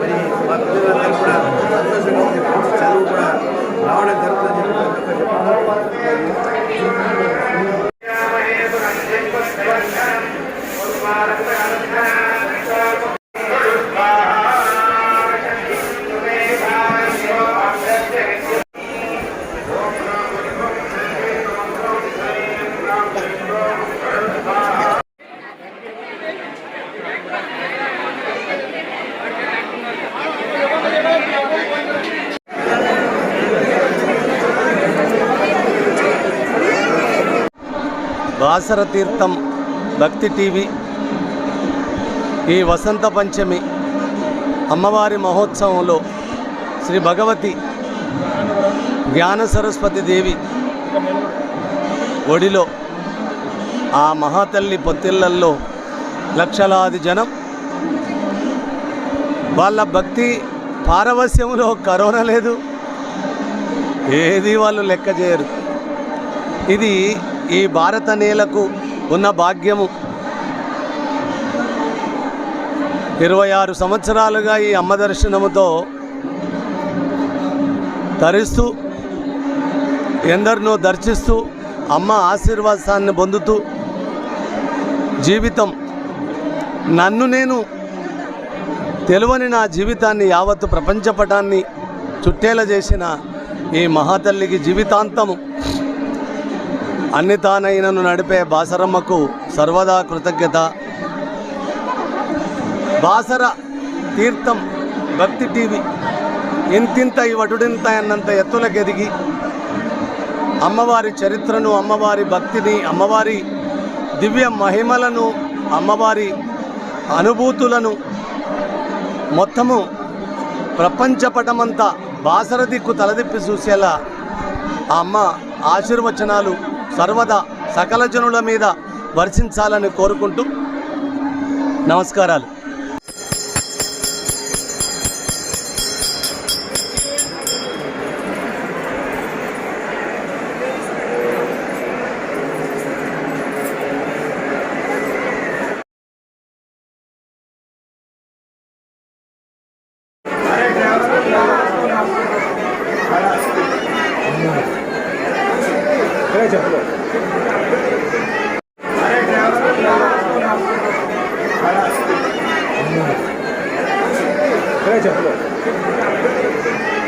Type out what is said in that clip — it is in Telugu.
మరి మా పిల్లలందరూ కూడా సంతోషంగా ఉంది. చదువు కూడా రావడం జరుగుతుందని చెప్పి బాసర తీర్థం భక్తి టీవీ. ఈ వసంత పంచమి అమ్మవారి మహోత్సవంలో శ్రీ భగవతి జ్ఞాన సరస్వతి దేవి ఒడిలో ఆ మహాతల్లి పొత్తిళ్ళల్లో లక్షలాది జనం. వాళ్ళ భక్తి పారవస్యంలో కరోనా లేదు. ఏది వాళ్ళు లెక్క చేయరు. ఇది ఈ భారత నేలకు ఉన్న భాగ్యము. ఇరవై ఆరు సంవత్సరాలుగా ఈ అమ్మ దర్శనముతో తరిస్తూ ఎందరినో దర్శిస్తూ అమ్మ ఆశీర్వాదాన్ని పొందుతూ జీవితం నన్ను నేను తెలువని నా జీవితాన్ని యావత్తు ప్రపంచపటాన్ని చుట్టేలా చేసిన ఈ మహాతల్లికి జీవితాంతము. అన్ని తానైనను నడిపే బాసరమ్మకు సర్వదా కృతజ్ఞత. బాసర తీర్థం భక్తి టీవీ. ఇంతింత ఈ వటుడింత అన్నంత ఎత్తులకెదిగి అమ్మవారి చరిత్రను అమ్మవారి భక్తిని అమ్మవారి దివ్య మహిమలను అమ్మవారి అనుభూతులను మొత్తము ప్రపంచపటమంతా బాసర దిక్కు తలదిప్పి చూసేలా ఆ అమ్మ ఆశీర్వచనాలు సర్వదా సకల జనుల మీద వర్షించాలని కోరుకుంటూ నమస్కారాలు. হয়েছে